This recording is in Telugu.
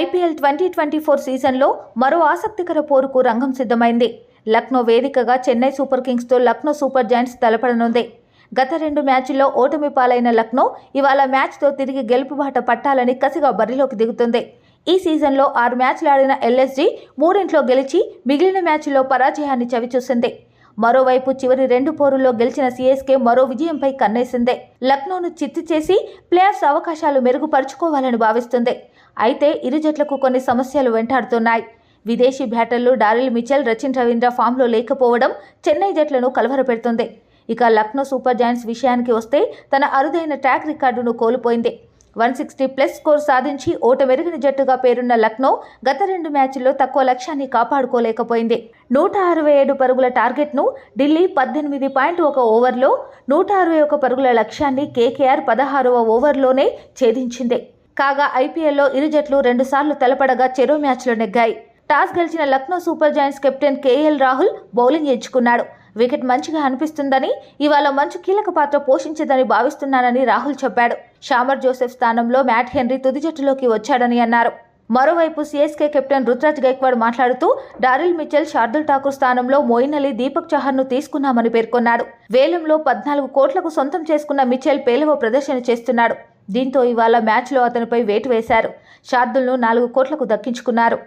ఐపీఎల్ ట్వంటీ ట్వంటీ ఫోర్ సీజన్లో మరో ఆసక్తికర పోరుకు రంగం సిద్ధమైంది. లక్నో వేదికగా చెన్నై సూపర్ కింగ్స్తో లక్నో సూపర్ జాయింట్స్ తలపడనుంది. గత రెండు మ్యాచ్ల్లో ఓటమి పాలైన లక్నో ఇవాళ మ్యాచ్తో తిరిగి గెలుపు బాట పట్టాలని కసిగా బరిలోకి దిగుతుంది. ఈ సీజన్లో ఆరు మ్యాచ్లు ఆడిన ఎల్ఎస్జీ మూడింట్లో గెలిచి మిగిలిన మ్యాచ్ల్లో పరాజయాన్ని చవిచూసింది. మరోవైపు చివరి రెండు పోరుల్లో గెలిచిన సీఎస్కే మరో విజయంపై కన్నేసిందే. లక్నోను చిత్తు చేసి ప్లేఆఫ్స్ అవకాశాలు మెరుగుపరుచుకోవాలని భావిస్తుంది. అయితే ఇరు జట్లకు కొన్ని సమస్యలు వెంటాడుతున్నాయి. విదేశీ బ్యాటర్లు డారిల్ మిచెల్ రచిన్ రవీంద్ర ఫామ్లో లేకపోవడం చెన్నై జట్లను కలవరపెడుతుంది. ఇక లక్నో సూపర్ జాయింట్స్ విషయానికి వస్తే తన అరుదైన ట్రాక్ రికార్డును కోల్పోయింది. వన్ సిక్స్టీ ప్లస్ స్కోర్ సాధించి ఓట జట్టుగా పేరున్న లక్నో గత రెండు మ్యాచ్ల్లో తక్కువ లక్ష్యాన్ని కాపాడుకోలేకపోయింది. నూట అరవై ఏడు పరుగుల టార్గెట్ను ఢిల్లీ పద్దెనిమిది పాయింట్ ఒక ఓవర్లో నూట అరవై ఒక పరుగుల లక్ష్యాన్ని కేకేఆర్ పదహారవ ఓవర్లోనే ఛేదించింది. కాగా ఐపీఎల్లో ఇరు జట్లు రెండుసార్లు తలపడగా చెరో మ్యాచ్లో నెగ్గాయి. టాస్ గెలిచిన Lucknow super giants captain KL Rahul bowling ఎంచుకున్నాడు. వికెట్ మంచిగా అనిపిస్తుందని ఇవాళ మంచు కీలక పాత్ర పోషించదని భావిస్తున్నానని రాహుల్ చెప్పాడు. షామర్ జోసెఫ్ స్థానంలో మ్యాట్ హెన్రీ తుది జట్టులోకి వచ్చాడని అన్నారు. మరోవైపు సిఎస్కే కెప్టెన్ రుతురాజ్ గైక్వాడ్ మాట్లాడుతూ డారిల్ మిచెల్ శార్దుల్ ఠాకూర్ స్థానంలో మోయిన్ అలీ దీపక్ చహర్ను తీసుకున్నామని పేర్కొన్నాడు. వేలంలో పద్నాలుగు కోట్లకు సొంతం చేసుకున్న మిచెల్ పేలవ ప్రదర్శన చేస్తున్నాడు. దీంతో ఇవాళ మ్యాచ్లో అతనిపై వేటు వేశారు. శార్దుల్ను నాలుగు కోట్లకు దక్కించుకున్నారు.